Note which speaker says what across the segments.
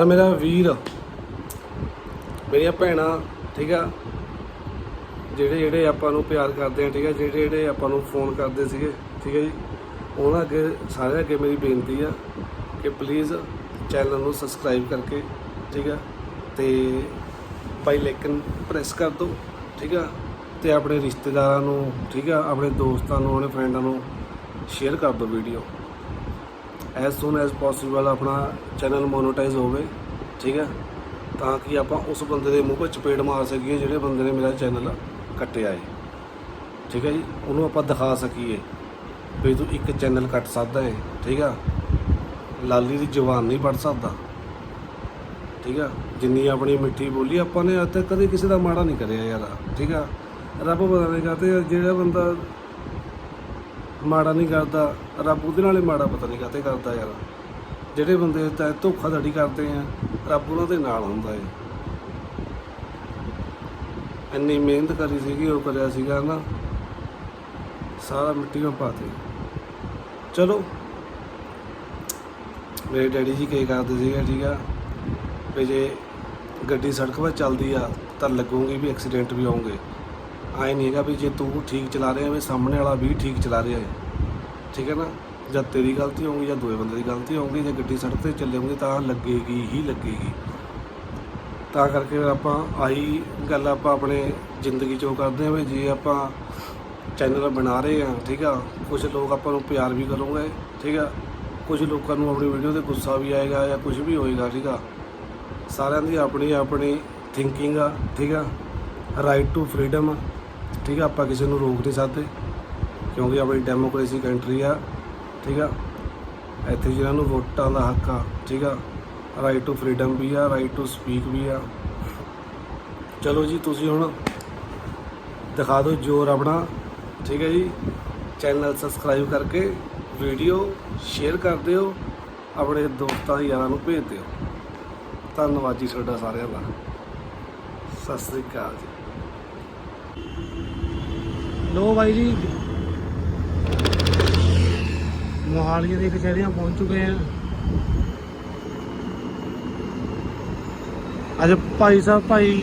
Speaker 1: ਹਰ ਮੇਰਾ ਵੀਰ, ਮੇਰੀਆਂ ਭੈਣਾਂ, ਠੀਕ ਆ? ਜਿਹੜੇ ਜਿਹੜੇ ਆਪਾਂ ਨੂੰ ਪਿਆਰ ਕਰਦੇ ਆ, ਠੀਕ ਆ? ਜਿਹੜੇ ਜਿਹੜੇ ਆਪਾਂ ਨੂੰ ਫੋਨ ਕਰਦੇ ਸੀਗੇ, ਠੀਕ ਹੈ ਜੀ? ਉਹਨਾਂ ਅੱਗੇ, ਸਾਰਿਆਂ ਅੱਗੇ ਮੇਰੀ ਬੇਨਤੀ ਆ ਕਿ ਪਲੀਜ਼ ਚੈਨਲ ਨੂੰ ਸਬਸਕ੍ਰਾਈਬ ਕਰਕੇ, ਠੀਕ ਆ? ਤੇ ਬਾਈ ਲਾਈਕਨ ਪ੍ਰੈਸ ਕਰ ਦਿਓ, ਠੀਕ ਆ? ਤੇ ਆਪਣੇ ਰਿਸ਼ਤੇਦਾਰਾਂ ਨੂੰ, ਠੀਕ ਆ? ਆਪਣੇ ਦੋਸਤਾਂ ਨੂੰ, ਆਪਣੇ ਫਰੈਂਡਾਂ ਨੂੰ ਸ਼ੇਅਰ ਕਰ ਦਿਓ video as soon as possible ਆਪਣਾ ਚੈਨਲ ਮੋਨੋਟਾਈਜ਼ ਹੋਵੇ। ਠੀਕ ਹੈ? ਤਾਂ ਕਿ ਆਪਾਂ ਉਸ ਬੰਦੇ ਦੇ ਮੂੰਹ 'ਤੇ ਚਪੇੜ ਮਾਰ ਸਕੀਏ, ਜਿਹੜੇ ਬੰਦੇ ਨੇ ਮੇਰਾ ਚੈਨਲ ਕੱਟਿਆ ਹੈ ਠੀਕ ਹੈ ਜੀ? ਉਹਨੂੰ ਆਪਾਂ ਦਿਖਾ ਸਕੀਏ ਵੀ ਤੂੰ ਇੱਕ ਚੈਨਲ ਕੱਟ ਸਕਦਾ ਹੈ ਠੀਕ ਆ ਲਾਲੀ ਦੀ ਜ਼ੁਬਾਨ ਨਹੀਂ ਪੜ ਸਕਦਾ। ਠੀਕ ਆ ਜਿੰਨੀ ਆਪਣੀ ਮਿੱਠੀ ਬੋਲੀ ਆਪਾਂ ਨੇ ਅੱਜ ਤੱਕ ਕਦੇ ਕਿਸੇ ਦਾ ਮਾੜਾ ਨਹੀਂ ਕਰਿਆ ਯਾਰ, ਠੀਕ ਆ ਰੱਬ ਪਤਾ ਨਹੀਂ ਕਹਤੇ ਜਿਹੜਾ ਬੰਦਾ ਮਾੜਾ ਨਹੀਂ ਕਰਦਾ, ਰੱਬ ਉਹਦੇ ਨਾਲੇ ਮਾੜਾ ਪਤਾ ਨਹੀਂ ਕਾਤੇ ਕਰਦਾ ਯਾਰ। ਜਿਹੜੇ ਬੰਦੇ ਤਾਂ ਧੋਖਾਧੜੀ ਕਰਦੇ ਆ, ਰੱਬ ਉਹਨਾਂ ਦੇ ਨਾਲ ਹੁੰਦਾ ਏ। ਇੰਨੀ ਮਿਹਨਤ ਕਰੀ ਸੀਗੀ, ਉਹ ਕਰਿਆ ਸੀਗਾ ਨਾ, ਸਾਰਾ ਮਿੱਟੀ ਵਿੱਚ ਪਾਤੇ ਚਲੋ, ਮੇਰੇ ਡੈਡੀ ਜੀ ਕੀ ਕਰਦੇ ਸੀਗੇ, ਠੀਕ ਆ? ਵੀ ਜੇ ਗੱਡੀ ਸੜਕ 'ਤੇ ਚੱਲਦੀ ਆ, ਤਾਂ ਲੱਗੂਗੀ ਵੀ ਐਕਸੀਡੈਂਟ ਵੀ ਆਉਂਗੇ ਆਏ ਨਹੀਂ ਹੈਗਾ ਵੀ ਜੇ ਤੂੰ ਠੀਕ ਚਲਾ ਰਿਹਾ ਵੀ, ਸਾਹਮਣੇ ਵਾਲਾ ਵੀ ਠੀਕ ਚਲਾ ਰਿਹਾ ਹੈ ਠੀਕ ਹੈ ਨਾ? ਜਾਂ ਤੇਰੀ ਗਲਤੀ ਹੋਊਗੀ ਜਾਂ ਦੂਏ ਬੰਦੇ ਦੀ ਗਲਤੀ ਹੋਊਗੀ, ਜੇ ਗੱਡੀ ਸੜਕ ਤੇ ਚੱਲੇ ਚੱਲੇਗੀ ਤਾਂ ਲੱਗੇਗੀ ਹੀ ਲੱਗੇਗੀ। ਤਾਂ ਕਰਕੇ ਆਪਾਂ ਆਹੀ ਗੱਲ ਆਪਾਂ ਆਪਣੇ ਜ਼ਿੰਦਗੀ 'ਚੋਂ ਕਰਦੇ ਹਾਂ ਵੀ ਜੇ ਆਪਾਂ ਚੈਨਲ ਬਣਾ ਰਹੇ ਆ ਠੀਕ ਆ ਕੁਝ ਲੋਕ ਆਪਾਂ ਨੂੰ ਪਿਆਰ ਵੀ ਕਰੋਗੇ ਠੀਕ ਆ ਕੁਝ ਲੋਕਾਂ ਨੂੰ ਆਪਣੀ ਵੀਡੀਓ ਤੇ ਗੁੱਸਾ ਵੀ ਆਏਗਾ ਜਾਂ ਕੁਝ ਵੀ ਹੋਏਗਾ, ਠੀਕ ਆ। ਸਾਰਿਆਂ ਦੀ ਆਪਣੀ ਆਪਣੀ ਥਿੰਕਿੰਗ ਆ, ਠੀਕ ਆ ਰਾਈਟ ਟੂ ਫਰੀडम ਠੀਕ ਆ, ਆਪਾਂ ਕਿਸੇ ਨੂੰ ਰੋਕ ਨਹੀਂ ਸਕਦੇ ਕਿਉਂਕਿ ਆਪਣੀ ਡੈਮੋਕ੍ਰੇਸੀ ਕੰਟਰੀ ਆ ਠੀਕ ਆ? ਇੱਥੇ ਜਿਹਨਾਂ ਨੂੰ ਵੋਟਾਂ ਦਾ ਹੱਕ ਆ, ਠੀਕ ਆ? ਰਾਈਟ ਟੂ ਫਰੀडम ਵੀ ਆ ਰਾਈਟ ਟੂ ਸਪੀਕ ਵੀ ਆ। ਚਲੋ ਜੀ, ਤੁਸੀਂ ਹੁਣ ਦਿਖਾ ਦਿਓ ਜੋਰ ਆਪਣਾ, ਠੀਕ ਹੈ ਜੀ? ਚੈਨਲ ਸਬਸਕ੍ਰਾਈਬ ਕਰਕੇ ਵੀਡੀਓ ਸ਼ੇਅਰ ਕਰ ਦਿਓ, ਆਪਣੇ ਦੋਸਤਾਂ ਯਾਰਾਂ ਨੂੰ ਭੇਜ ਦਿਓ। ਧੰਨਵਾਦ ਜੀ ਤੁਹਾਡਾ ਸਾਰਿਆਂ ਦਾ। ਸਤਿ ਸ੍ਰੀ ਅਕਾਲ ਜੀ।
Speaker 2: ਲੋ ਬਾਈ ਜੀ। ਮੋਹਾਲੀ ਦੇ ਕਚਹਿਰੀਆਂ ਪਹੁੰਚ ਚੁੱਕੇ ਆ। ਅੱਜ ਭਾਈ ਸਾਹਿਬ, ਭਾਈ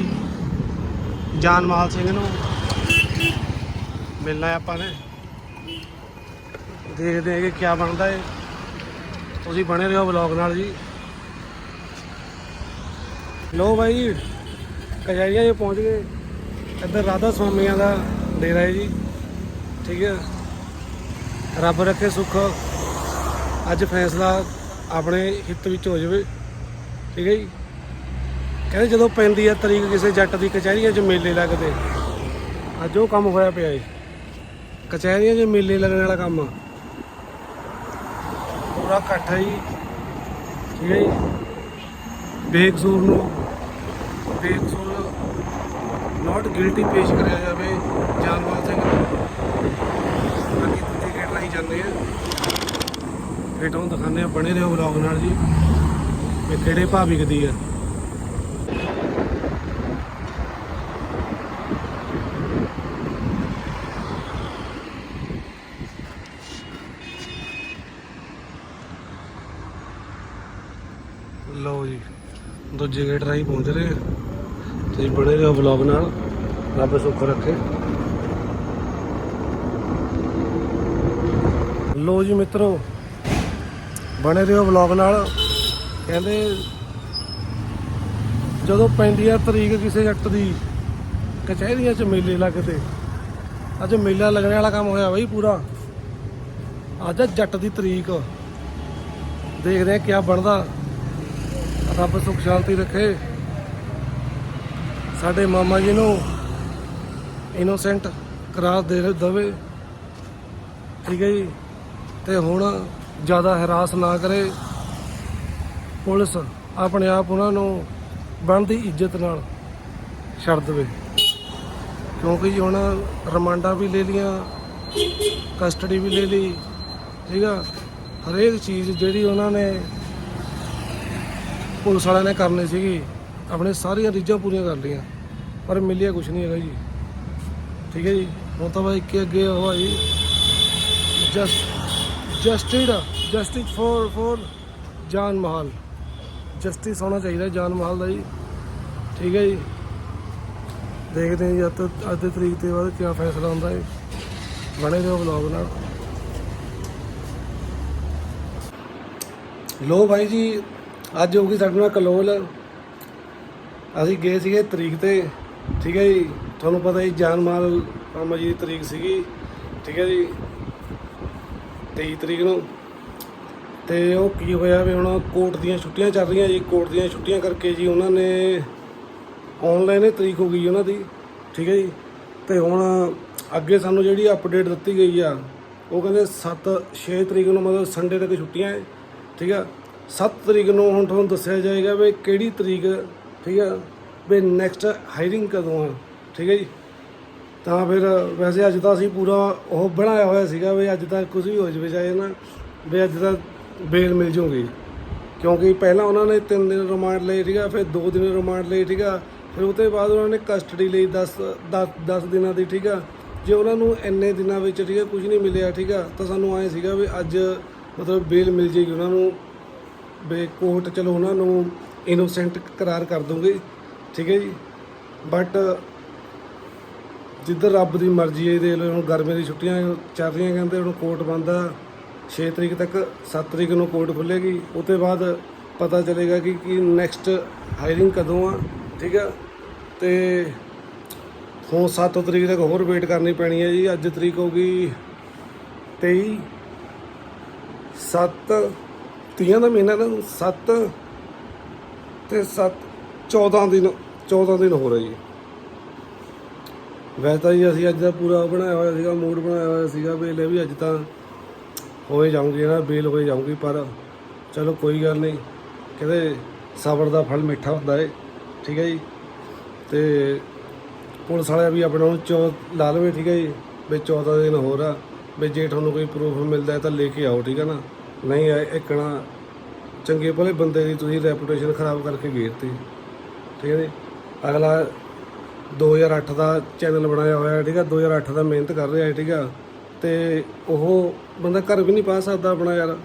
Speaker 2: ਜਾਨਮਾਲ ਸਿੰਘ ਨੂੰ ਮਿਲਣਾ ਆਪਾਂ ਨੇ। ਦੇਖਦੇ ਹਾਂ ਕਿ ਕੀ ਬਣਦਾ ਹੈ। ਤੁਸੀਂ ਬਣੇ ਰਹੋ ਵਲੌਗ ਨਾਲ ਜੀ। ਲੋ ਬਾਈ, ਕਚਹਿਰੀਆਂ 'ਚ ਪਹੁੰਚ ਗਏ। ਇੱਧਰ ਰਾਧਾ ਸਵਾਮੀਆਂ ਦਾ ਡੇਰਾ ਹੈ ਜੀ। ਠੀਕ ਹੈ। ਰੱਬ ਰੱਖੇ ਸੁੱਖ। ਅੱਜ ਫੈਸਲਾ ਆਪਣੇ ਹਿੱਤ ਵਿੱਚ ਹੋ ਜਾਵੇ, ਠੀਕ ਹੈ ਜੀ? ਕਹਿੰਦੇ ਜਦੋਂ ਪੈਂਦੀ ਹੈ ਤਰੀਕ ਕਿਸੇ ਜੱਟ ਦੀ ਕਚਹਿਰੀਆਂ 'ਚ ਮੇਲੇ ਲੱਗਦੇ, ਅੱਜ ਉਹ ਕੰਮ ਹੋਇਆ ਪਿਆ ਜੀ। ਕਚਹਿਰੀਆਂ 'ਚ ਮੇਲੇ ਲੱਗਣ ਵਾਲਾ ਕੰਮ ਪੂਰਾ ਇਕੱਠ ਹੈ ਜੀ ਠੀਕ ਹੈ ਜੀ? ਬੇਕਸੂਰ ਨੂੰ, ਬੇਕਸੂਰ ਨਾਟ ਗਿਲਟੀ ਪੇਸ਼ ਕਰਿਆ ਜਾਵੇ ਜਾਨਵਾਲ ਸਿੰਘ ਨੂੰ। ਬਾਕੀ ਦੂਜੇ ਗੇਟ ਰਾਹੀਂ ਜਾਂਦੇ ਆ। ਗੇਟ ਨੂੰ ਦਿਖਾਉਂਦੇ ਆ ਬਣੇ ਰਹੋ ਵਲੌਗ ਨਾਲ ਜੀ। ਇਹ ਕਿਹੜੇ ਭਾਅ ਵਿਕਦੀ ਆ? ਲਓ ਜੀ, ਦੂਜੇ ਗੇਟ ਰਾਹੀਂ ਪਹੁੰਚ ਰਹੇ ਆ। ਤੁਸੀਂ ਬਣੇ ਰਹੋ ਵਲੌਗ ਨਾਲ, ਰੱਬ ਸੁੱਖ ਰੱਖੇ। ਲੋ ਜੀ ਮਿੱਤਰੋ ਬਣੇ ਰਹੋ ਵਲੌਗ ਨਾਲ। ਕਹਿੰਦੇ, ਜਦੋਂ ਪੈਂਦੀ ਆ ਤਰੀਕ ਕਿਸੇ ਜੱਟ ਦੀ, ਕਚਹਿਰੀਆਂ 'ਚ ਮੇਲੇ ਲੱਗਦੇ ਅੱਜ ਮੇਲਾ ਲੱਗਣ ਵਾਲਾ ਕੰਮ ਹੋਇਆ ਬਈ ਪੂਰਾ। ਅੱਜ ਜੱਟ ਦੀ ਤਰੀਕ। ਦੇਖਦੇ ਆ ਕੀ ਬਣਦਾ। ਰੱਬ ਸੁੱਖ ਸ਼ਾਂਤੀ ਰੱਖੇ। ਸਾਡੇ ਮਾਮਾ ਜੀ ਨੂੰ ਇਨੋਸੈਂਟ ਕਰਾਰ ਦੇ ਦਵੇ। ਠੀਕ ਹੈ ਜੀ? ਤੇ ਹੁਣ ਜ਼ਿਆਦਾ ਹਰਾਸ ਨਾ ਕਰੇ। ਪੁਲਿਸ ਆਪਣੇ ਆਪ ਉਹਨਾਂ ਨੂੰ ਬਣਦੀ ਇੱਜ਼ਤ ਨਾਲ ਛੱਡ ਦੇਵੇ। ਕਿਉਂਕਿ ਜੀ ਹੁਣ ਰਿਮਾਂਡਾਂ ਵੀ ਲੈ ਲੀਆਂ ਕਸਟਡੀ ਵੀ ਲੈ ਲਈ, ਠੀਕ ਆ? ਹਰੇਕ ਚੀਜ਼ ਜਿਹੜੀ ਉਹਨਾਂ ਨੇ ਪੁਲਿਸ ਵਾਲਿਆਂ ਨੇ ਕਰਨੀ ਸੀਗੀ, ਆਪਣੇ ਸਾਰੀਆਂ ਰੀਝਾਂ ਪੂਰੀਆਂ ਕਰ ਲਈਆਂ, ਪਰ ਮਿਲਿਆ ਕੁਝ ਨਹੀਂ ਹੈਗਾ ਜੀ। ਠੀਕ ਹੈ ਜੀ? ਹੁਣ ਤਾਂ ਬਾਈ ਅੱਗੇ ਅੱਗੇ ਹੋਇਆ ਜੀ ਜਸਟ ਜਸਟਿਡ ਜਸਟਿਸ ਫੋਰ ਫੋਰ ਜਾਨ ਮਹਾਲ।
Speaker 1: ਜਸਟਿਸ ਹੋਣਾ ਚਾਹੀਦਾ ਜਾਨ ਮਾਲ ਦਾ ਜੀ। ਠੀਕ ਹੈ ਜੀ। ਦੇਖਦੇ ਹਾਂ ਜੀ ਅੱਜ ਅੱਜ ਦੀ ਤਰੀਕ ਤੇ ਬਾਅਦ ਕੀ ਫੈਸਲਾ ਹੁੰਦਾ ਹੈ। ਬਣੇ ਰਹੋ ਵਲੌਗ ਨਾਲ। ਲੋ ਭਾਈ ਜੀ, ਅੱਜ ਹੋ ਗਈ ਸਾਡੇ ਨਾਲ ਕਲੋਲ। ਅਸੀਂ ਗਏ ਸੀਗੇ ਤਰੀਕ ਤੇ। ਠੀਕ ਹੈ ਜੀ। ਤੁਹਾਨੂੰ ਪਤਾ ਜੀ ਜਾਨ ਮਾਲ ਮਾਮਾ ਜੀ ਦੀ ਤਰੀਕ ਸੀਗੀ। ਠੀਕ ਹੈ ਜੀ। 23 ਤਰੀਕ ਨੂੰ। ਤੇ ਉਹ ਕੀ ਹੋਇਆ ਵੀ ਹੁਣ ਕੋਰਟ ਦੀਆਂ ਛੁੱਟੀਆਂ ਚੱਲ ਰਹੀਆਂ ਜੀ। ਕੋਰਟ ਦੀਆਂ ਛੁੱਟੀਆਂ ਕਰਕੇ ਜੀ ਉਹਨਾਂ ਨੇ ਆਨਲਾਈਨ ਹੀ ਤਰੀਕ ਹੋ ਗਈ ਉਹਨਾਂ ਦੀ। ਠੀਕ ਹੈ ਜੀ। ਤੇ ਹੁਣ ਅੱਗੇ ਸਾਨੂੰ ਜਿਹੜੀ ਅਪਡੇਟ ਦਿੱਤੀ ਗਈ ਆ, ਉਹ ਕਹਿੰਦੇ 7 6 ਤਰੀਕ ਨੂੰ ਮਤਲਬ ਸੰਡੇ ਤੱਕ ਛੁੱਟੀਆਂ ਹੈ। ਠੀਕ ਆ। 7 ਤਰੀਕ ਨੂੰ ਹੁਣ ਤੁਹਾਨੂੰ ਦੱਸਿਆ ਜਾਏਗਾ ਵੀ ਕਿਹੜੀ ਤਰੀਕ, ਠੀਕ ਆ, ਵੀ ਨੈਕਸਟ ਹਾਇਰਿੰਗ ਕਦੋਂ ਆ। ਠੀਕ ਹੈ ਜੀ। ਤਾਂ ਫਿਰ ਵੈਸੇ ਅੱਜ ਤਾਂ ਅਸੀਂ ਪੂਰਾ ਉਹ ਬਣਾਇਆ ਹੋਇਆ ਸੀਗਾ ਵੀ ਅੱਜ ਤਾਂ ਕੁਝ ਵੀ ਹੋ ਜਾਵੇ, ਚਾਹੇ ਨਾ ਵੀ ਅੱਜ ਤਾਂ ਬੇਲ ਮਿਲ ਜੂਗੀ ਕਿਉਂਕਿ ਪਹਿਲਾਂ ਉਹਨਾਂ ਨੇ 3 ਦਿਨ ਰਿਮਾਂਡ ਲਈ ਸੀਗਾ, ਫਿਰ 2 ਦਿਨ ਰਿਮਾਂਡ ਲਈ ਸੀਗਾ, ਫਿਰ ਉਹ ਤੋਂ ਬਾਅਦ ਉਹਨਾਂ ਨੇ ਕਸਟਡੀ ਲਈ 10 10 10 ਦਿਨਾਂ ਦੀ, ਠੀਕ ਆ। ਜੇ ਉਹਨਾਂ ਨੂੰ ਇੰਨੇ ਦਿਨਾਂ ਵਿੱਚ, ਠੀਕ ਠੀਕਾ ਕੁਝ ਨਹੀਂ ਮਿਲਿਆ, ਠੀਕ ਆ, ਤਾਂ ਸਾਨੂੰ ਐ ਸੀਗਾ ਵੀ ਅੱਜ ਮਤਲਬ ਬੇਲ ਮਿਲ ਜੇਗੀ ਉਹਨਾਂ ਨੂੰ, ਵੀ ਕੋਰਟ ਚਲੋ ਉਹਨਾਂ ਨੂੰ ਇਨੋਸੈਂਟ ਕਰਾਰ ਕਰ ਦੂੰਗੇ ਠੀਕ ਹੈ ਜੀ। ਬਟ ਜਿੱਧਰ ਰੱਬ ਦੀ ਮਰਜ਼ੀ ਹੈ, ਦੇਖ ਲਓ, ਹੁਣ ਗਰਮੀ ਦੀ ਛੁੱਟੀਆਂ ਚੱਲ ਰਹੀਆਂ ਕਹਿੰਦੇ, ਹੁਣ ਕੋਰਟ ਬੰਦ ਆ। 6 ਤਰੀਕ ਤੱਕ 7 ਤਰੀਕ ਨੂੰ ਕੋਰਟ ਖੁੱਲੇਗੀ ਉਹ ਤੋਂ ਬਾਅਦ ਪਤਾ ਚੱਲੇਗਾ ਕਿ ਕੀ ਨੈਕਸਟ ਹਾਇਰਿੰਗ ਕਦੋਂ ਆ, ਠੀਕ ਆ? ਤੇ ਹੁਣ 7 ਤਰੀਕ ਤੱਕ ਹੋਰ ਵੇਟ ਕਰਨੀ ਪੈਣੀ ਹੈ ਜੀ। ਅੱਜ ਤਰੀਕ ਹੋ ਗਈ 23 7 ਤੀਆਂ ਦਾ ਮਹੀਨਾ ਨਾ 7 ਤੇ 7 14 ਦਿਨ 14 ਦਿਨ ਹੋ ਰਹੇ ਜੀ। ਵੈਸੇ ਤਾਂ ਜੀ ਅਸੀਂ ਅੱਜ ਦਾ ਪੂਰਾ ਬਣਾਇਆ ਹੋਇਆ ਸੀਗਾ, ਮੂਡ ਬਣਾਇਆ ਹੋਇਆ ਸੀਗਾ ਵੀ ਲੈ ਵੀ ਅੱਜ ਤਾਂ ਹੋਏ ਜਾਊਂਗੀ ਨਾ ਬੇਲ ਹੋਏ ਜਾਊਂਗੀ, ਪਰ ਚਲੋ ਕੋਈ ਗੱਲ ਨਹੀਂ ਕਹਿੰਦੇ ਸਬਰ ਦਾ ਫਲ ਮਿੱਠਾ ਹੁੰਦਾ ਏ, ਠੀਕ ਹੈ ਜੀ। ਤੇ ਪੁਲਿਸ ਵਾਲਿਆ ਵੀ ਆਪਣਾ ਨੂੰ ਚੌ, ਲਾ ਲਵੇ, ਠੀਕ ਹੈ ਜੀ, ਵੀ 14 ਦਿਨ ਹੋਰ ਆ, ਵੀ ਜੇ ਤੁਹਾਨੂੰ ਕੋਈ ਪ੍ਰੂਫ ਮਿਲਦਾ ਹੈ ਤਾਂ ਲੈ ਕੇ ਆਓ, ਠੀਕ ਹੈ ਨਾ। ਨਹੀਂ ਆ ਇੱਕਣਾ ਚੰਗੇ ਭਲੇ ਬੰਦੇ ਦੀ ਤੁਸੀਂ ਰੈਪੂਟੇਸ਼ਨ ਖਰਾਬ ਕਰਕੇ ਗੇਰਤੀ, ਠੀਕ ਹੈ ਜੀ। ਅਗਲਾ 2008 ਦਾ ਚੈਨਲ ਬਣਾਇਆ ਹੋਇਆ ਠੀਕ ਆ? 2008 ਦਾ ਮਿਹਨਤ ਕਰ ਰਿਹਾ ਹੈ, ਠੀਕ ਆ? ਤੇ ਉਹ ਬੰਦਾ ਘਰ ਵੀ ਨਹੀਂ ਪਾ ਸਕਦਾ ਆਪਣਾ ਯਾਰ।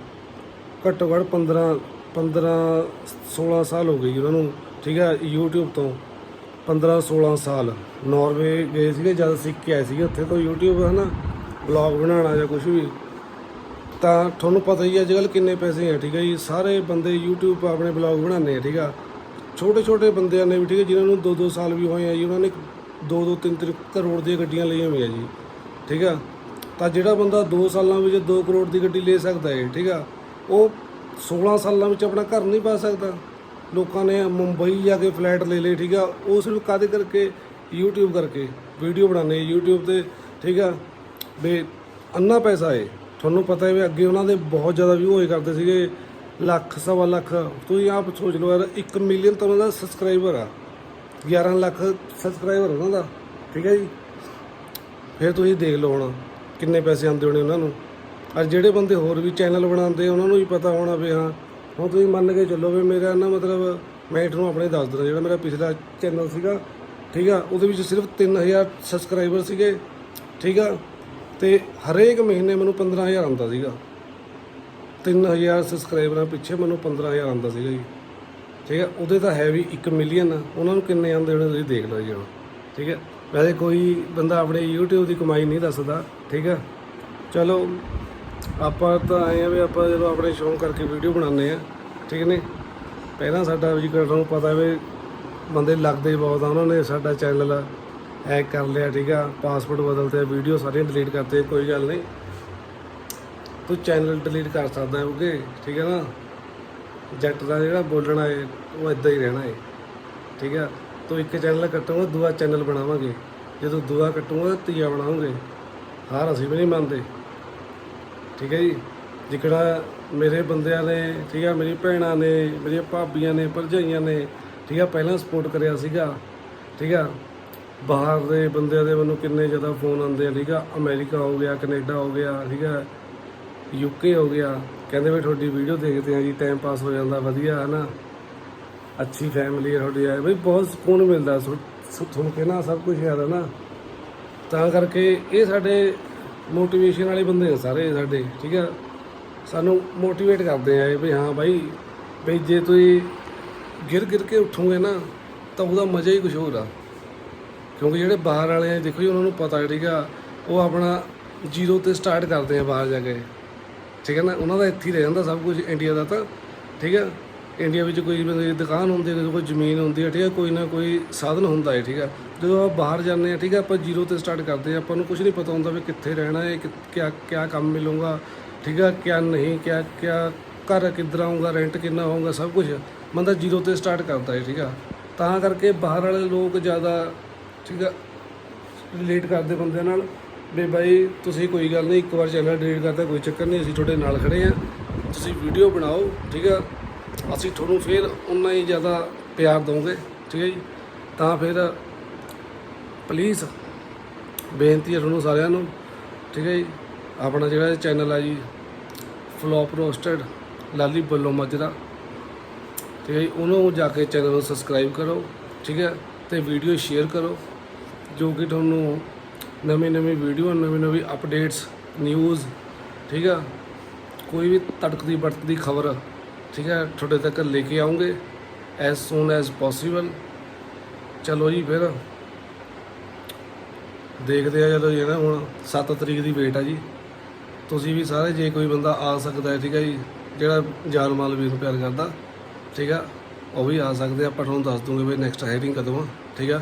Speaker 1: ਘੱਟੋ ਘੱਟ 15 15 16 ਸਾਲ ਹੋ ਗਏ ਜੀ ਉਹਨਾਂ ਨੂੰ, ਠੀਕ ਆ? YouTube ਤੋਂ। 15 16 ਸਾਲ। ਨਾਰਵੇ ਗਏ ਸੀਗੇ, ਜਦ ਸਿੱਖ ਕੇ ਆਏ ਸੀਗੇ ਉੱਥੇ ਤੋਂ YouTube, ਹਨਾ? ਬਲੌਗ ਬਣਾਉਣਾ ਜਾਂ ਕੁਝ ਵੀ। ਤਾਂ ਤੁਹਾਨੂੰ ਪਤਾ ਹੀ ਅੱਜ ਕੱਲ ਕਿੰਨੇ ਪੈਸੇ ਆ, ਠੀਕ ਹੈ ਜੀ? ਸਾਰੇ ਬੰਦੇ YouTube ਆਪਣੇ ਬਲੌਗ ਬਣਾਉਂਦੇ ਆ, ਠੀਕ ਆ? ਛੋਟੇ ਛੋਟੇ ਬੰਦਿਆਂ ਨੇ ਵੀ, ਠੀਕ ਹੈ, ਜਿਨ੍ਹਾਂ ਨੂੰ 2-2 ਸਾਲ ਵੀ ਹੋਏ ਆ ਜੀ, ਉਹਨਾਂ ਨੇ 2-2 3-3 ਕਰੋੜ ਦੀਆਂ ਗੱਡੀਆਂ ਲਈਆਂ ਹੋਈਆਂ ਜੀ, ਠੀਕ ਆ। ਤਾਂ ਜਿਹੜਾ ਬੰਦਾ 2 ਸਾਲਾਂ ਵਿੱਚ 2 ਕਰੋੜ ਦੀ ਗੱਡੀ ਲੈ ਸਕਦਾ ਹੈ, ਠੀਕ ਆ, ਉਹ 16 ਸਾਲਾਂ ਵਿੱਚ ਆਪਣਾ ਘਰ ਨਹੀਂ ਪਾ ਸਕਦਾ। ਲੋਕਾਂ ਨੇ ਮੁੰਬਈ ਜਾ ਕੇ ਫਲੈਟ ਲੈ ਲਏ, ਠੀਕ ਆ, ਉਹ ਸਿਰਫ ਕਾਦੇ ਕਰਕੇ? YouTube ਕਰਕੇ। ਵੀਡੀਓ ਬਣਾਉਂਦੇ YouTube ਤੇ, ਠੀਕ ਆ, ਵੀ ਅੰਨਾ ਪੈਸਾ ਏ ਤੁਹਾਨੂੰ ਪਤਾ ਹੈ ਵੀ ਅੱਗੇ ਉਹਨਾਂ ਦੇ ਬਹੁਤ ਜ਼ਿਆਦਾ ਵਿਊ ਹੋਏ ਕਰਦੇ ਸੀਗੇ। ਲੱਖ, ਸਵਾ ਲੱਖ। ਤੁਸੀਂ ਆਪ ਸੋਚ ਲਓ, ਯਾਰ 1 ਮਿਲੀਅਨ ਤਾਂ ਉਹਨਾਂ ਦਾ ਸਬਸਕ੍ਰਾਈਬਰ ਆ। 11 ਲੱਖ ਸਬਸਕ੍ਰਾਈਬਰ ਉਹਨਾਂ ਦਾ, ਠੀਕ ਹੈ ਜੀ? ਫਿਰ ਤੁਸੀਂ ਦੇਖ ਲਓ ਹੁਣ, ਕਿੰਨੇ ਪੈਸੇ ਆਉਂਦੇ ਹੋਣੇ ਉਹਨਾਂ ਨੂੰ। ਅੱਜ ਜਿਹੜੇ ਬੰਦੇ ਹੋਰ ਵੀ ਚੈਨਲ ਬਣਾਉਂਦੇ, ਉਹਨਾਂ ਨੂੰ ਵੀ ਪਤਾ ਹੋਣਾ ਵੀ ਹਾਂ, ਹੁਣ ਤੁਸੀਂ ਮੰਨ ਕੇ ਚੱਲੋ ਵੀ ਮੇਰਾ ਨਾ ਮਤਲਬ, ਮੈਂ ਤੁਹਾਨੂੰ ਆਪਣੇ ਦੱਸ ਦਿੰਦਾ ਜਿਹੜਾ ਮੇਰਾ ਪਿਛਲਾ ਚੈਨਲ ਸੀਗਾ, ਠੀਕ ਆ, ਉਹਦੇ ਵਿੱਚ ਸਿਰਫ 3000 ਸਬਸਕ੍ਰਾਈਬਰ ਸੀਗੇ, ਠੀਕ ਆ, ਤੇ ਹਰੇਕ ਮਹੀਨੇ ਮੈਨੂੰ 15000 ਆਉਂਦਾ ਸੀਗਾ। 3000 ਸਬਸਕ੍ਰਾਈਬਰਾਂ ਪਿੱਛੇ ਮੈਨੂੰ 15000 ਆਉਂਦਾ ਸੀਗਾ ਜੀ। ਠੀਕ ਹੈ, ਉਹਦੇ ਤਾਂ ਹੈ ਵੀ 1 ਮਿਲੀਅਨ, ਉਹਨਾਂ ਨੂੰ ਕਿੰਨੇ ਆਉਂਦੇ ਹੋਣੇ ਤੁਸੀਂ ਦੇਖ ਲਓ ਜੀ ਹੁਣ। ਠੀਕ ਹੈ, ਵੈਸੇ ਕੋਈ ਬੰਦਾ ਆਪਣੇ YouTube ਦੀ ਕਮਾਈ ਨਹੀਂ ਦੱਸਦਾ, ਠੀਕ ਹੈ। ਚਲੋ, ਆਪਾਂ ਤਾਂ ਆਏ ਆ ਵੀ ਆਪਾਂ ਜਦੋਂ ਆਪਣੇ ਸ਼ੌਂਕ ਕਰਕੇ ਵੀਡੀਓ ਬਣਾਉਂਦੇ ਆ ਠੀਕ ਨੇ ਪਹਿਲਾਂ ਸਾਡਾ ਵੀ ਤੁਹਾਨੂੰ ਪਤਾ ਵੀ ਬੰਦੇ ਲੱਗਦੇ ਬਹੁਤ ਆ, ਉਹਨਾਂ ਨੇ ਸਾਡਾ ਚੈਨਲ ਹੈਕ ਕਰ ਲਿਆ, ਠੀਕ ਆ। ਪਾਸਵਰਡ ਬਦਲਤੇ ਵੀਡੀਓ ਸਾਰੀਆਂ ਡਿਲੀਟ ਕਰਤੇ ਕੋਈ ਗੱਲ ਨਹੀਂ। ਤੂੰ ਚੈਨਲ ਡਿਲੀਟ ਕਰ ਸਕਦਾ ਹੈ ਠੀਕ ਹੈ ਨਾ? ਜੱਟ ਦਾ ਜਿਹੜਾ ਬੋਲਣਾ ਹੈ, ਉਹ ਇਦਾਂ ਹੀ ਰਹਿਣਾ ਹੈ। ਠੀਕ ਹੈ? ਤੂੰ ਇੱਕ ਚੈਨਲ ਕੱਟੂਗਾ, ਦੂਆ ਚੈਨਲ ਬਣਾਵਾਂਗੇ। ਜਦੋਂ ਦੂਆ ਕੱਟੂਗਾ, ਤੀਆ ਬਣਾਉਂਗੇ। ਹਾਰ ਅਸੀਂ ਵੀ ਨਹੀਂ ਮੰਨਦੇ। ਠੀਕ ਹੈ ਜੀ? ਜਿਹੜਾ ਮੇਰੇ ਬੰਦਿਆਂ ਨੇ, ਠੀਕ ਹੈ? ਮੇਰੀ ਭੈਣਾਂ ਨੇ, ਮੇਰੀਆਂ ਭਾਬੀਆਂ ਨੇ, ਭਰਜਾਈਆਂ ਨੇ, ਠੀਕ ਹੈ? ਪਹਿਲਾਂ ਸਪੋਰਟ ਕਰਿਆ ਸੀਗਾ। ਠੀਕ ਹੈ? ਬਾਹਰ ਦੇ ਬੰਦਿਆਂ ਦੇ ਮੈਨੂੰ ਕਿੰਨੇ ਜ਼ਿਆਦਾ ਫੋਨ ਆਉਂਦੇ ਆ, ਠੀਕ ਆ ਅਮਰੀਕਾ ਹੋ ਗਿਆ, ਕੈਨੇਡਾ ਹੋ ਗਿਆ, ਠੀਕ ਹੈ? ਯੂਕੇ ਹੋ ਗਿਆ। ਕਹਿੰਦੇ ਵੀ ਤੁਹਾਡੀ ਵੀਡੀਓ ਦੇਖਦੇ ਆ ਜੀ ਟਾਈਮ ਪਾਸ ਹੋ ਜਾਂਦਾ, ਵਧੀਆ ਹੈ ਨਾ ਅੱਛੀ ਫੈਮਿਲੀ ਹੈ ਤੁਹਾਡੀ ਹੈ ਬਈ ਬਹੁਤ ਸਕੂਨ ਮਿਲਦਾ ਸੁਣ ਕੇ ਨਾ, ਸਭ ਕੁਝ ਯਾਰ ਹੈ ਨਾ। ਤਾਂ ਕਰਕੇ ਇਹ ਸਾਡੇ ਮੋਟੀਵੇਸ਼ਨ ਵਾਲੇ ਬੰਦੇ ਆ ਸਾਰੇ ਸਾਡੇ, ਠੀਕ ਆ? ਸਾਨੂੰ ਮੋਟੀਵੇਟ ਕਰਦੇ ਆ ਇਹ ਵੀ, ਹਾਂ ਬਾਈ, ਵੀ ਜੇ ਤੁਸੀਂ ਗਿਰ ਗਿਰ ਕੇ ਉੱਠੋਗੇ ਨਾ, ਤਾਂ ਉਹਦਾ ਮਜ਼ਾ ਹੀ ਕੁਝ ਹੋਰ ਆ। ਕਿਉਂਕਿ ਜਿਹੜੇ ਬਾਹਰ ਵਾਲੇ ਆ, ਦੇਖੋ ਜੀ, ਉਹਨਾਂ ਨੂੰ ਪਤਾ, ਠੀਕ ਆ? ਉਹ ਆਪਣਾ ਜ਼ੀਰੋ ਤੇ ਸਟਾਰਟ ਕਰਦੇ ਆ ਬਾਹਰ ਜਾ ਕੇ। ਠੀਕ ਹੈ ਨਾ? ਉਹਨਾਂ ਦਾ ਇੱਥੇ ਹੀ ਰਹਿ ਜਾਂਦਾ ਸਭ ਕੁਝ ਇੰਡੀਆ ਦਾ ਤਾਂ। ਠੀਕ ਹੈ? ਇੰਡੀਆ ਵਿੱਚ ਕੋਈ ਬੰਦੇ ਦੀ ਦੁਕਾਨ ਹੁੰਦੀ ਹੈ, ਕੋਈ ਜ਼ਮੀਨ ਹੁੰਦੀ ਹੈ, ਠੀਕ ਹੈ? ਕੋਈ ਨਾ ਕੋਈ ਸਾਧਨ ਹੁੰਦਾ ਹੈ, ਠੀਕ ਹੈ? ਜਦੋਂ ਆਪਾਂ ਬਾਹਰ ਜਾਂਦੇ ਆ ਠੀਕ ਹੈ? ਆਪਾਂ ਜ਼ੀਰੋ ਤੇ ਸਟਾਰਟ ਕਰਦੇ ਆ ਆਪਾਂ ਨੂੰ ਕੁਝ ਨਹੀਂ ਪਤਾ ਹੁੰਦਾ ਵੀ ਕਿੱਥੇ ਰਹਿਣਾ ਹੈ, ਕਿ, ਕਿਆ ਕਿਆ ਕੰਮ ਮਿਲੂਗਾ, ਠੀਕ ਹੈ? ਕਿਆ ਨਹੀਂ, ਕਿਆ ਕਿਆ ਘਰ ਕਿੱਧਰ ਆਊਗਾ ਰੈਂਟ ਕਿੰਨਾ ਹੋਊਗਾ, ਸਭ ਕੁਝ ਬੰਦਾ ਜ਼ੀਰੋ ਤੇ ਸਟਾਰਟ ਕਰਦਾ ਹੈ, ਠੀਕ ਆ ਤਾਂ ਕਰਕੇ ਬਾਹਰ ਵਾਲੇ ਲੋਕ ਜ਼ਿਆਦਾ, ਠੀਕ ਆ ਰਿਲੇਟ ਕਰਦੇ ਬੰਦੇ ਨਾਲ। ਵੀ ਬਾਈ, ਤੁਸੀਂ ਕੋਈ ਗੱਲ ਨਹੀਂ, ਇੱਕ ਵਾਰ ਚੈਨਲ ਡਿਲੀਟ ਕਰਤਾ, ਕੋਈ ਚੱਕਰ ਨਹੀਂ, ਅਸੀਂ ਤੁਹਾਡੇ ਨਾਲ ਖੜੇ ਆ ਤੁਸੀਂ ਵੀਡੀਓ ਬਣਾਓ, ਠੀਕ ਆ? ਅਸੀਂ ਤੁਹਾਨੂੰ ਫਿਰ ਉਨਾ ਹੀ ਜ਼ਿਆਦਾ ਪਿਆਰ ਦਵਾਂਗੇ, ਠੀਕ ਹੈ ਜੀ? ਤਾਂ ਫਿਰ ਪਲੀਜ਼ ਬੇਨਤੀ ਹੈ ਤੁਹਾਨੂੰ ਸਾਰਿਆਂ ਨੂੰ, ਠੀਕ ਹੈ ਜੀ? ਆਪਣਾ ਜਿਹੜਾ ਚੈਨਲ ਆ ਜੀ ਫਲੋਪ ਰੋਸਟਡ ਲਾਲੀ ਬੱਲੋ ਮਾਜਰਾ, ਠੀਕ ਹੈ ਜੀ? ਉਹਨੂੰ ਜਾ ਕੇ ਚੈਨਲ ਨੂੰ ਸਬਸਕ੍ਰਾਈਬ ਕਰੋ, ਠੀਕ ਹੈ ਤੇ ਵੀਡੀਓ ਸ਼ੇਅਰ ਕਰੋ, ਜੋ ਕਿ ਤੁਹਾਨੂੰ ਨਵੀਂ ਨਵੀਂ ਵੀਡੀਓ ਨਵੀਂ ਨਵੀਂ ਅਪਡੇਟਸ ਨਿਊਜ਼ ਠੀਕ ਆ? ਕੋਈ ਵੀ ਤੜਕਦੀ ਬੜਕਦੀ ਖਬਰ, ਠੀਕ ਹੈ ਤੁਹਾਡੇ ਤੱਕ ਲੈ ਕੇ ਆਉਂਗੇ ਐਸ ਸੂਨ ਐਸ ਪੋਸੀਬਲ ਚਲੋ ਜੀ ਫਿਰ। ਦੇਖਦੇ ਆ ਜਦੋਂ ਜੀ ਨਾ ਹੁਣ 7 ਤਰੀਕ ਦੀ ਵੇਟ ਆ ਜੀ। ਤੁਸੀਂ ਵੀ ਸਾਰੇ ਜੇ ਕੋਈ ਬੰਦਾ ਆ ਸਕਦਾ ਹੈ, ਠੀਕ ਹੈ ਜੀ, ਜਿਹੜਾ ਜਾਨ ਮਾਲ ਵੀਰ ਨੂੰ ਪਿਆਰ ਕਰਦਾ, ਠੀਕ ਆ, ਉਹ ਵੀ ਆ ਸਕਦੇ ਆ। ਆਪਾਂ ਤੁਹਾਨੂੰ ਦੱਸ ਦੂੰਗੇ ਵੀ ਨੈਕਸਟ ਹਾਇਰਿੰਗ ਕਦੋਂ ਆ, ਠੀਕ ਆ?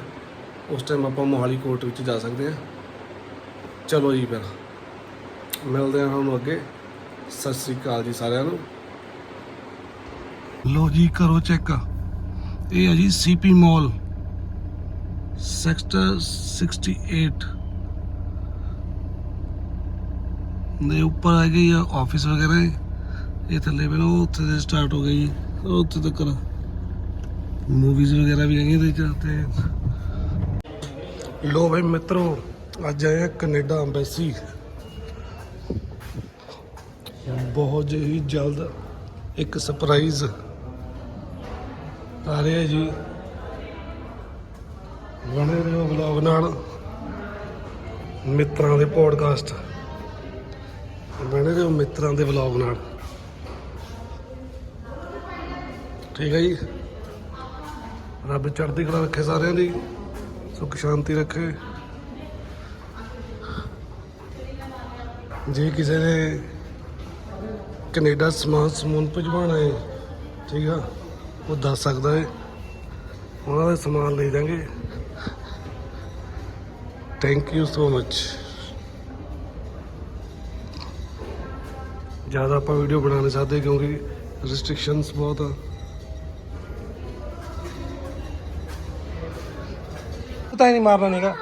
Speaker 1: ਉਸ ਟਾਈਮ ਆਪਾਂ ਮੋਹਾਲੀ ਕੋਰਟ ਵਿੱਚ ਜਾ ਸਕਦੇ ਆ। ਚਲੋ ਜੀ ਫਿਰ। ਮਿਲਦੇ ਹਾਂ ਤੁਹਾਨੂੰ ਅੱਗੇ। ਸਤਿ ਸ੍ਰੀ ਅਕਾਲ ਜੀ ਸਾਰਿਆਂ ਨੂੰ। ਲੋ ਜੀ, ਕਰੋ ਚੈੱਕ ਇਹ ਹੈ ਜੀ ਸੀਪੀ ਮਾਲ ਸੈਕਟਰ 68 ਦੇ ਉੱਪਰ ਆ ਗਈ ਆ ਆਫਿਸ ਵਗੈਰਾ। ਇਹ ਥੱਲੇ ਵੀ ਉੱਥੇ ਦੇ ਸਟਾਰਟ ਹੋ ਗਈ ਉਹ ਉੱਥੇ ਤੱਕ ਮੂਵੀਜ਼ ਵਗੈਰਾ ਵੀ ਹੈਗੀਆਂ ਇਹਦੇ ਚ ਤੇ। ਲੋ ਭਾਈ ਮਿੱਤਰੋ ਅੱਜ ਆਏ ਆ ਕੈਨੇਡਾ ਐਮਬੈਸੀ। ਬਹੁਤ ਹੀ ਜਲਦ ਇੱਕ ਸਰਪ੍ਰਾਈਜ਼ ਆ ਰਿਹਾ ਜੀ। ਬਣੇ ਰਹੋ ਵਲੌਗ ਨਾਲ। ਮਿੱਤਰਾਂ ਦੇ ਪੋਡਕਾਸਟ ਬਣੇ ਰਹੋ ਮਿੱਤਰਾਂ ਦੇ ਵਲੌਗ ਨਾਲ। ਠੀਕ ਹੈ ਜੀ। ਰੱਬ ਚੜ੍ਹਦੀ ਕਲਾ ਰੱਖੇ ਸਾਰਿਆਂ ਦੀ। ਸੁੱਖ ਸ਼ਾਂਤੀ ਰੱਖੇ। ਜੇ ਕਿਸੇ ਨੇ ਕੈਨੇਡਾ ਸਮਾਨ ਸਮੂਨ ਭਜਵਾਉਣਾ ਹੈ, ਠੀਕ ਆ, ਉਹ ਦੱਸ ਸਕਦਾ ਹੈ। ਉਹਨਾਂ ਦਾ ਸਮਾਨ ਲੈ ਦਾਂਗੇ। ਥੈਂਕ ਯੂ ਸੋ ਮਚ ਜ਼ਿਆਦਾ ਆਪਾਂ ਵੀਡੀਓ ਬਣਾ ਨਹੀਂ ਸਕਦੇ ਕਿਉਂਕਿ ਰੈਸਟ੍ਰਿਕਸ਼ਨਸ ਬਹੁਤ ਆ। ਪਤਾ ਹੀ ਨਹੀਂ ਮਾਰਨਾ ਨਹੀਂਗਾ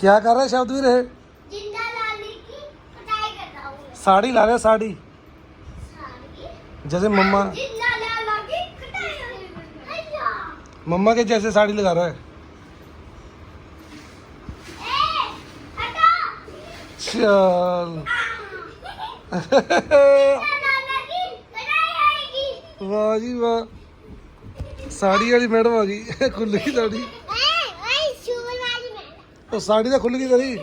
Speaker 3: क्या कर रहे शब्द भी
Speaker 1: रहे? साड़ी ला रहे
Speaker 3: साड़ी?
Speaker 1: जैसे मम्मा मम्मा के जैसे साड़ी लगा रहा है। चल। वाह जी वाह। साड़ी वाली
Speaker 3: मैडम आ गई। खुली साड़ी।
Speaker 1: ਉਹ ਸਾੜੀ ਤਾਂ ਖੁੱਲ ਗਈ ਤੇਰੀ।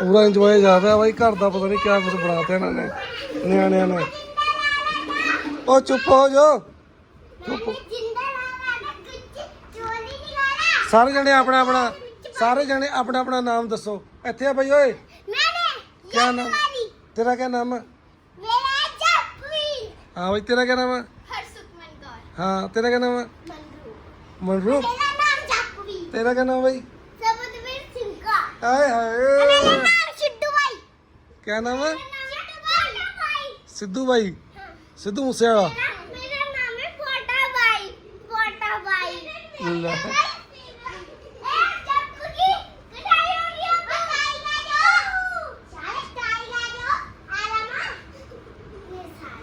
Speaker 1: ਪੂਰਾ ਇੰਜੋਏ ਜਾ ਰਿਹਾ ਬਾਈ ਘਰ ਦਾ ਪਤਾ ਨਹੀਂ ਕਿਆ ਕੁਝ ਬਣਾਤਾ ਇਹਨਾਂ ਨੇ ਨਿਆਣਿਆਂ ਨੇ। ਉਹ ਚੁੱਪ ਹੋ ਜਾ। ਸਾਰੇ ਜਣੇ ਆਪਣਾ ਆਪਣਾ। ਸਾਰੇ ਜਣੇ ਆਪਣਾ ਆਪਣਾ ਨਾਮ ਦੱਸੋ ਇੱਥੇ ਆ ਬਾਈ ਓਏ ਕਿਆ ਨਾਮ ਤੇਰਾ ਕਿਆ ਨਾਮ ਹੈ
Speaker 3: मेरा जपवी
Speaker 1: ਹਾਂ ਬਾਈ ਤੇਰਾ ਕਿਆ ਨਾਮ ਹੈ
Speaker 3: हरसुखमन कौर
Speaker 1: ਹਾਂ ਤੇਰਾ ਕਿਆ ਨਾਮ ਹੈ
Speaker 3: मनरू
Speaker 1: ਮਨਰੂਪ
Speaker 3: मेरा नाम जपवी
Speaker 1: ਤੇਰਾ ਕਿਆ ਨਾਮ ਬਾਈ
Speaker 3: सबुदवीर सिंह का
Speaker 1: ਆਏ
Speaker 3: मेरा
Speaker 1: ਹਾਏ
Speaker 3: नाम सिद्धू भाई
Speaker 1: ਕਿਆ ਨਾਮ ਹੈ
Speaker 3: सिद्धू भाई
Speaker 1: ਸਿੱਧੂ ਬਾਈ ਸਿੱਧੂ ਮੂਸੇਵਾਲਾ
Speaker 3: मेरा नाम है कोटा भाई कोटा भाई
Speaker 1: ਲੈ।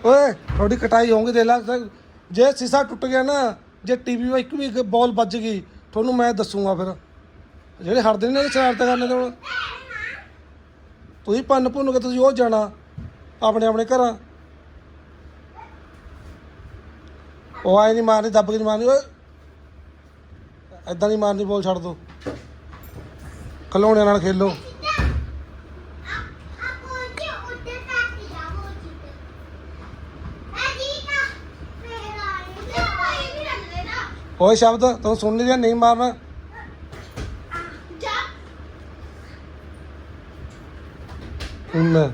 Speaker 1: ਤੁਹਾਡੀ ਕਟਾਈ ਹੋਊਗੀ ਦੇ ਲਾ ਜੇ ਸੀਸਾ ਟੁੱਟ ਗਿਆ ਨਾ, ਜੇ ਟੀਵੀ ਵਿੱਚ ਇੱਕ ਵੀ ਇੱਕ ਬੋਲ ਵੱਜ ਗਈ, ਤੁਹਾਨੂੰ ਮੈਂ ਦੱਸੂਗਾ ਫਿਰ। ਜਿਹੜੇ ਹਟਦੇ ਨੇ ਸ਼ਰਾਰਤ ਕਰਨ ਤੇ ਹੁਣ ਤੁਸੀਂ ਭੰਨ ਭੁੰਨ ਕੇ ਤੁਸੀਂ ਉਹ ਜਾਣਾ, ਆਪਣੇ ਆਪਣੇ ਘਰਾਂ। ਉਹ ਆਏ ਨਹੀਂ ਮਾਰਨੀ, ਦੱਬ ਕੇ ਨਹੀਂ ਮਾਰਨੀ, ਓਏ। ਐਦਾਂ ਨਹੀਂ ਮਾਰਨੀ ਬੋਲ ਛੱਡ ਦੋ। ਖਲੋਣਿਆਂ ਨਾਲ ਖੇਲੋ
Speaker 3: ਆਪੋ ਜੀ ਉੱਤੇ ਕਾਟੀ ਆ ਉਹ ਜੀ ਆ ਜੀ ਨਾ ਮੇਰਾ ਇਹ ਭਾਈ ਵੀ ਰੱਖ
Speaker 1: ਓਏ ਸ਼ਬਦ ਤੈਨੂੰ ਸੁਣ ਰਿਹਾ ਨਹੀਂ ਮਾਰਨਾ?
Speaker 3: ਜਾ।
Speaker 1: ਹੁਣ